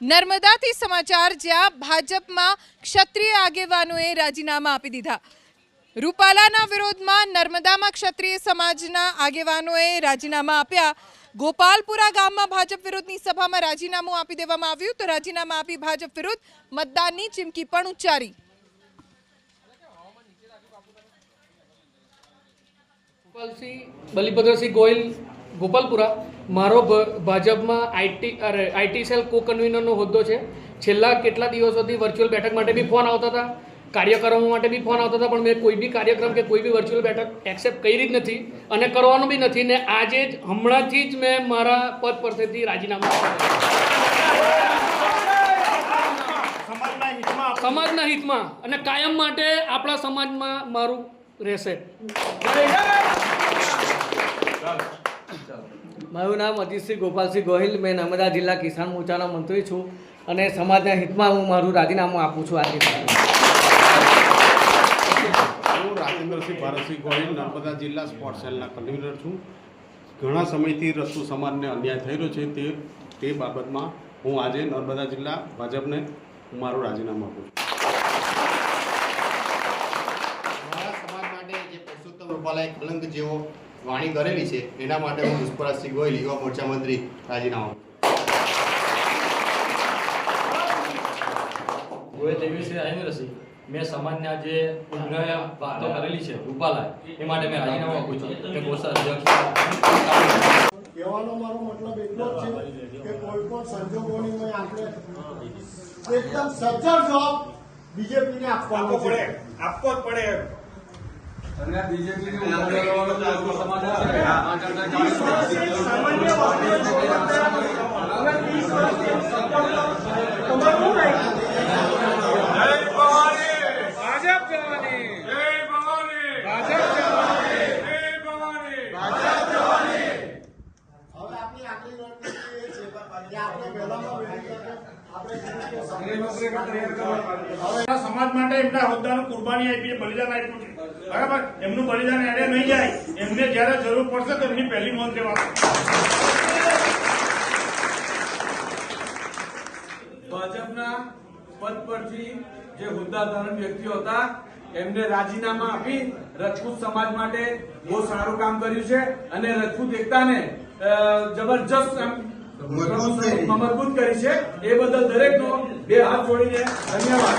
નર્મદાથી સમાચાર જ્યાં ભાજપમાં ક્ષત્રિય આગેવાનોએ રાજીનામા આપી દીધા. રૂપાલાના વિરોધમાં નર્મદામાં ક્ષત્રિય સમાજના આગેવાનોએ રાજીનામા આપ્યા. ગોપાલપુરા ગામમાં ભાજપ વિરોધની સભામાં રાજીનામું આપી દેવામાં આવ્યું તો રાજીનામા આપી ભાજપ વિરુદ્ધ મતદાનની ચીમકી પણ ઉચ્ચારી. ગોપાલસિંહ બલિભદ્રસિંહ ગોયલ ગોપાલપુરા. મારો ભાજપમાં આઈટી અરે આઈટી સેલ કો કન્વીનરનો હોદ્દો છે. છેલ્લા કેટલા દિવસોથી વર્ચ્યુઅલ બેઠક માટે બી ફોન આવતા હતા. કાર્યક્રમો માટે બી ફોન આવતા હતા, પણ મેં કોઈ બી કાર્યક્રમ કે કોઈ બી વર્ચ્યુઅલ બેઠક એક્સેપ્ટ કરી જ નથી અને કરવાનું બી નથી ને આજે જ, હમણાંથી જ મેં મારા પદ પરથી રાજીનામું સમાજના હિતમાં. અને કાયમ માટે આપણા સમાજમાં મારું રહેશે. મારું નામ અજીતસિંહ ગોપાલસિંહ ગોહિલ. મેં નર્મદા જિલ્લા કિસાન મોરચાનો મંત્રી છું અને સમાજના હિતમાં હું મારું રાજીનામું આપું છું આજે. હું રાજેન્દ્રસિંહ ભારતસિંહ ગોહિલ નર્મદા જિલ્લા સ્પોર્ટ સેલના કન્વીનર છું. ઘણા સમયથી રસ્તુ સમાજને અન્યાય થઈ રહ્યો છે તે તે બાબતમાં હું આજે નર્મદા જિલ્લા ભાજપને હું મારું રાજીનામું આપું છું. મારા સમાજ માટે જે પુરુષોત્તમ રૂપાલાએ કલંક જેવો વાણી કરેલી છે. એના માટે હું પુષ્પરાજસિંહ ગોયલ યુવા મોરચા મંત્રી રાજીનામું ગોયલ મેં સમાજને આજે ઉગ્ર વાતો કરેલી છે રૂપાલા એ માટે મેં રાજીનામું આપું છું કે કોષા અધ્યક્ષ કહેવાનો મારો મતલબ એટલો જ છે કે કોઈ પણ સંજોગોની મેં આપણે એકદમ સજ્જડ જવાબ બીજેપીને આપવાનો પડે આપવો જ પડે હવે આગલી રણનીતિ એ છે કે આપણે સમાજ માટે એમના હોદ્દાનું કુરબાની આપી બલિદાન આપ્યું છે. બરાબર? એમનું બલિદાન એડે નહીં જાય. એમને જયારે જરૂર પડશે તો એમની પહેલી નોંધ લેવાની. ભાજપના પદ પરથી જે હોદ્દા ધારણ વ્યક્તિઓ હતા એમને રાજીનામા આપી રજપૂત સમાજ માટે બહુ સારું કામ કર્યું છે અને રજપૂત એકતાને જબરજસ્ત મજબૂત કરી. છે. એ બદલ દરેકનો બે હાથ જોડીને ધન્યવાદ.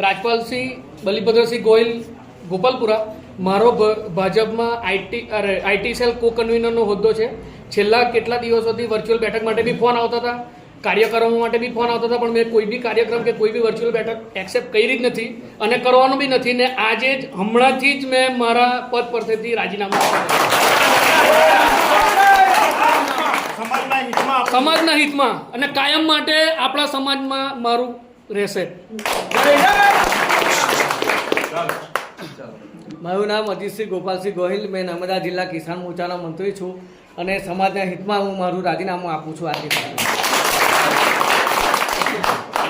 રાજપાલસિંહ બલિભદ્રસિંહ ગોયલ ગોપાલપુરા. મારો ભાજપમાં આઈટી, અરે, આઈટી સેલ કો કન્વીનરનો હોદ્દો છે. છેલ્લા કેટલા દિવસોથી વર્ચ્યુઅલ બેઠક માટે બી ફોન આવતા હતા. કાર્યક્રમો માટે બી ફોન આવતા હતા પણ મેં કોઈ બી કાર્યક્રમ કે કોઈ બી વર્ચ્યુઅલ બેઠક એક્સેપ્ટ કરી જ નથી અને કરવાનું બી નથી ને આજે જ હમણાંથી જ મેં મારા પદ પરથી રાજીનામું સમાજના હિતમાં સમાજના હિતમાં અને કાયમ માટે આપણા સમાજમાં મારું રહેશે. મારું નામ અજીતસિંહ ગોપાલસિંહ ગોહિલ મેં નર્મદા જિલ્લા કિસાન મોરચાનો મંત્રી છું. અને સમાજના હિતમાં હું મારું રાજીનામું આપું છું આજે.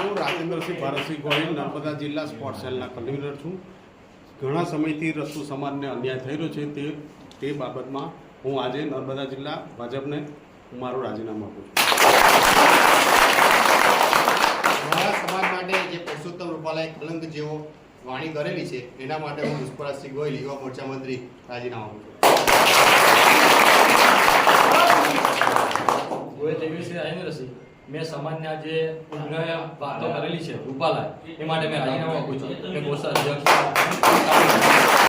હું રાજેન્દ્રસિંહ ભારતસિંહ ગોહિલ નર્મદા જિલ્લા સ્પોર્ટ્સ સેલના કન્વીનર છું. ઘણા સમયથી રસ્તુ સમાજને અન્યાય થઈ રહ્યો છે તે તે બાબતમાં હું આજે નર્મદા જિલ્લા ભાજપને હું મારું રાજીનામું આપું છું. મારા સમાજ માટે જે પુરુષોત્તમ રૂપાલાએ કલંક જેવો વાણી કરેલી છે એના માટે હું પુષ્પરાજસિંહ ગોયલ યુવા મોરચા મંત્રી રાજીનામું આપું કોઈ તેવી શ્રી આવી નથી મેં સમાજને આજે વાતો કરેલી છે રૂપાલા એ માટે મેં રાજીનામું આપું છું